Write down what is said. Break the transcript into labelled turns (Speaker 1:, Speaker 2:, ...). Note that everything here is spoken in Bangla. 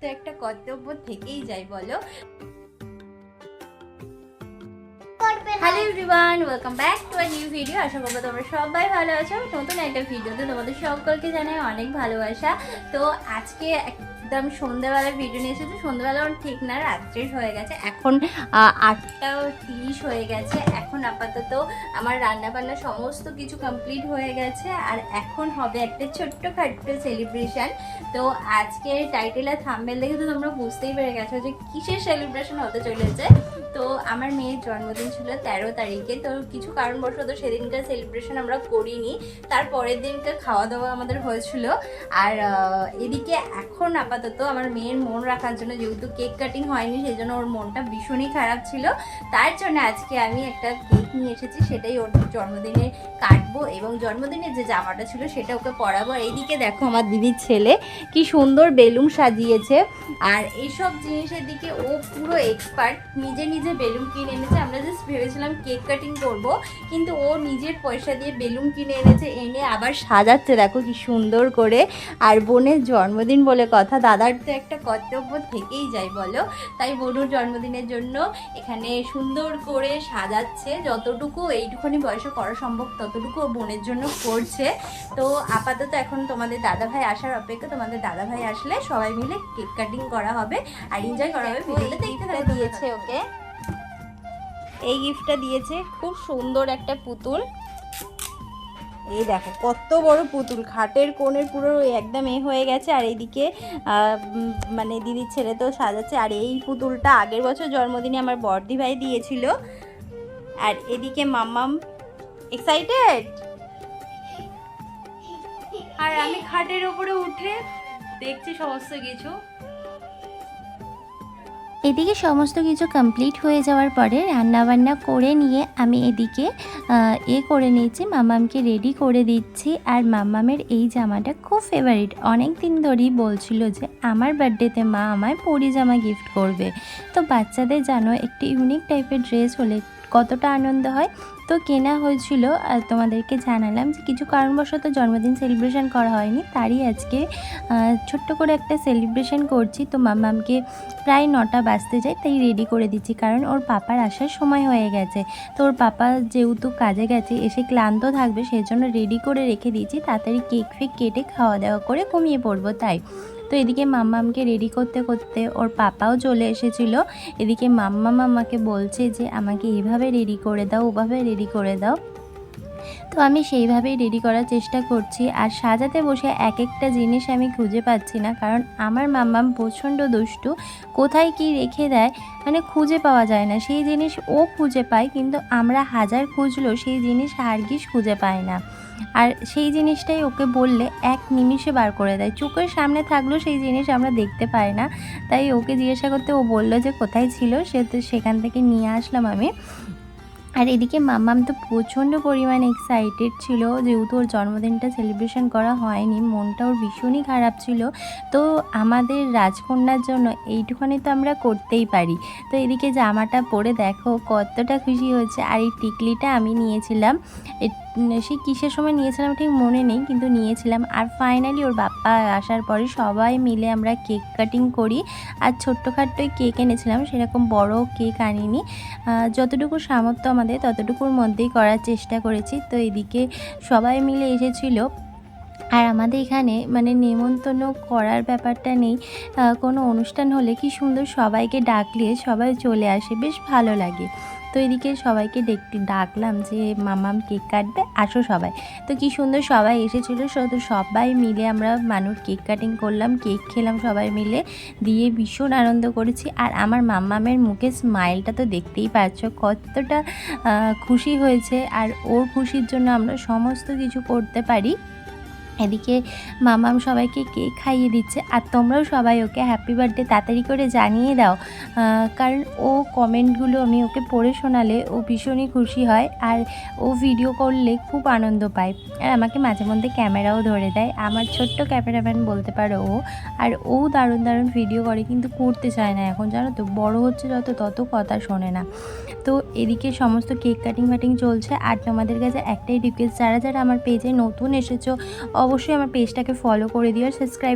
Speaker 1: তো একটা কর্তব্য থেকেই যায় বলো। Hello everyone welcome back to a new video আশা করব তোমরা সবাই ভালো আছো। নতুন একটা ভিডিওতে তোমাদের সকলকে জানাই অনেক ভালোবাসা। তো আজকে একদম সন্ধ্যেবেলা ভিডিও নিয়ে এসেছি। সন্ধ্যেবেলা ঠিক না, রাত্রের হয়ে গেছে। এখন আটটা তিরিশ হয়ে গেছে। এখন আপাতত আমার রান্না বান্না সমস্ত কিছু কমপ্লিট হয়ে গেছে। আর এখন হবে একটা ছোট্ট খাট্ট সেলিব্রেশন তো আজকে টাইটেল আর থাম্বেল দেখে তো তোমরা বুঝতেই পেরে গেছো যে কিসের সেলিব্রেশন হতে চলেছে। তো আমার মেয়ের জন্মদিন ছিল তেরো তারিখে। তো কিছু কারণবশত সেদিনকার সেলিব্রেশন আমরা করিনি। তার পরের দিনকে খাওয়া দাওয়া আমাদের হয়েছিল। আর এদিকে এখন আপাতত আমার মেয়ের মন রাখার জন্য যেহেতু কেক কাটিং হয়নি, সেই জন্য ওর মনটা ভীষণই খারাপ ছিল। তার জন্য আজকে আমি একটা কেক নিয়ে এসেছি, সেটাই ওর জন্মদিনে কাটবো এবং জন্মদিনের যে জামাটা ছিল সেটা ওকে পরাবো। এইদিকে দেখো আমার দিদির ছেলে, কি সুন্দর বেলুন সাজিয়েছে। আর এইসব জিনিসের দিকে ও পুরো এক্সপার্ট নিজে নিজে বেলুন কিনে এনেছে। আমরা জাস্ট ভেবেছিলাম কেক কাটিং করব, কিন্তু ও নিজের পয়সা দিয়ে বেলুন কিনে এনেছে, এনে আবার সাজাচ্ছে। দেখো কি সুন্দর করে। আর বোনের জন্মদিন বলে কথা দাদার তো একটা কর্তব্য থেকেই যায়, বলো। তাই বনুর জন্মদিনের জন্য এখানে সুন্দর করে সাজাচ্ছে, যতটুকু এইটুখানি বয়সে করা সম্ভব, ততটুকু বোনের জন্য করছে। তো আপাতত এখন তোমাদের দাদা ভাই আসার অপেক্ষা, তোমাদের দাদা ভাই আসলে সবাই মিলে কেক কাটিং করা হবে আর এনজয় করা হবে দিয়েছে ওকে এই গিফটটা দিয়েছে, খুব সুন্দর একটা পুতুল। এই দেখো, কত বড় পুতুল। খাটের কোণের পুরো একদম এ হয়ে গেছে, আর এইদিকে মানে দিদির ছেলে তো সাজাচ্ছে। আর এই পুতুলটা আগের বছর জন্মদিনে আমার বর্দি ভাই দিয়েছিল। আর এদিকে মাম্মাম এক্সাইটেড আর আমি খাটের উপরে উঠে দেখছি সমস্ত কিছু।
Speaker 2: এদিকে সমস্ত কিছু কমপ্লিট হয়ে যাওয়ার পরে রান্নাবান্না করে নিয়ে আমি এদিকে এ করে নিয়েছি। মামামকে রেডি করে দিচ্ছি। আর মামামের এই জামাটা খুব ফেভারিট অনেক দিন ধরেই বলছিল যে, আমার বার্থডেতে মা আমায় পরি জামা গিফট করবে। তো বাচ্চাদের জানো একটি ইউনিক টাইপের ড্রেস হলে কতটা আনন্দ হয়? তো কেনা হয়েছিল, আর তোমাদেরকে জানালাম যে কিছু কারণবশত জন্মদিন সেলিব্রেশন করা হয়নি, তারই আজকে ছোট্ট করে একটা সেলিব্রেশন করছি। তো মামামকে প্রায় নটা বাজতে যায়, তাই রেডি করে দিচ্ছি, কারণ ওর পাপার আসার সময় হয়ে গেছে। তো ওর পাপা যেহেতু কাজে গেছে, এসে ক্লান্ত থাকবে সেই জন্য রেডি করে রেখে দিয়েছি। তাড়াতাড়ি কেক ফেক কেটে খাওয়া দাওয়া করে ঘুমিয়ে পড়ব, তাই। তো এদিকে মাম্মামকে রেডি করতে করতে ওর পাপাও চলে এসেছিল। এদিকে মাম্মাম আমাকে বলছে যে, আমাকে এভাবে রেডি করে দাও, ওভাবে রেডি করে দাও। তো আমি সেইভাবেই রেডি করার চেষ্টা করছি। আর সাজাতে বসে এক একটা জিনিস আমি খুঁজে পাচ্ছি না, কারণ আমার মাম্মাম প্রচণ্ড দুষ্টু, কোথায় কি রেখে দেয় মানে খুঁজে পাওয়া যায় না। সেই জিনিস ও খুঁজে পায়, কিন্তু আমরা হাজার খুঁজলেও সেই জিনিস হারগিস খুঁজে পায় না। আর সেই জিনিসটাই ওকে বললে এক নিমিষে বার করে দেয়। চোখের সামনে থাকলেও সেই জিনিস আমরা দেখতে পাই না। তাই ওকে জিজ্ঞাসা করতে ও বলল যে, কোথায় ছিল? সে তো সেখান থেকে নিয়ে আসলাম আমি। আর এদিকে মাম্মাম তো প্রচণ্ড পরিমাণে এক্সাইটেড ছিল, যেহেতু ওর জন্মদিনটা সেলিব্রেশন করা হয়নি, মনটা ওর ভীষণই খারাপ ছিল। তো আমাদের রাজকন্যার জন্য এইটুখানি তো আমরা করতেই পারি। তো এদিকে জামাটা পরে দেখো কতটা খুশি হয়েছে। আর এই টিকলিটা আমি নিয়েছিলাম। সেই কিসের সময় নিয়েছিলাম ঠিক মনে নেই, কিন্তু নিয়েছিলাম। আর ফাইনালি ওর বাপ্পা আসার পরে সবাই মিলে আমরা কেক কাটিং করি। আর ছোট্টখাট্টোই কেক এনেছিলাম, সেরকম বড় কেক আনিনি। যতটুকু সামর্থ্য আমাদের ততটুকুর মধ্যেই করার চেষ্টা করেছি। তো এদিকে সবাই মিলে এসেছিল। আর আমাদের এখানে মানে নেমন্তন্ন করার ব্যাপারটা নেই। কোনো অনুষ্ঠান হলে কি সুন্দর সবাইকে ডাকলে সবাই চলে আসে, বেশ ভালো লাগে। তো এদিকে সবাইকে ডেক- ডাকলাম যে, মামাম, কেক কাটবে? আসো সবাই। তো কি সুন্দর সবাই এসেছিল। শুধু সবাই মিলে আমরা মানুষ কেক কাটিং করলাম, কেক খেলাম সবাই মিলে। দিয়ে ভীষণ আনন্দ করেছি। আর আমার মাম্মামের মুখে স্মাইলটা তো দেখতেই পাচ্ছ, কতটা খুশি হয়েছে। আর ওর খুশির জন্য আমরা সমস্ত কিছু করতে পারি। এদিকে মামাম সবাইকে কেক খাইয়ে দিচ্ছে আর তোমরাও সবাই ওকে হ্যাপি বার্থডে তাড়াতাড়ি করে জানিয়ে দাও। কারণ ও কমেন্টগুলো আমি ওকে পড়ে শোনালে ও ভীষণই খুশি হয় আর ও ভিডিও করলে খুব আনন্দ পায়। আর আমাকে মাঝে মধ্যে ক্যামেরাও ধরে দেয়। আমার ছোট্ট ক্যামেরাম্যান বলতে পারো ও। আর ও দারুণ দারুণ ভিডিও করে কিন্তু করতে চায় না এখন, জানো তো? বড় হচ্ছে যত, তত কথা শোনে না। তো এদিকে সমস্ত কেক কাটিং ফাটিং চলছে। আর তোমাদের কাছে একটাই রিকোয়েস্ট যারা যারা আমার পেজে নতুন এসেছ অবশ্যই আমার পেজটাকে ফলো করে দিও আর সাবস্ক্রাইব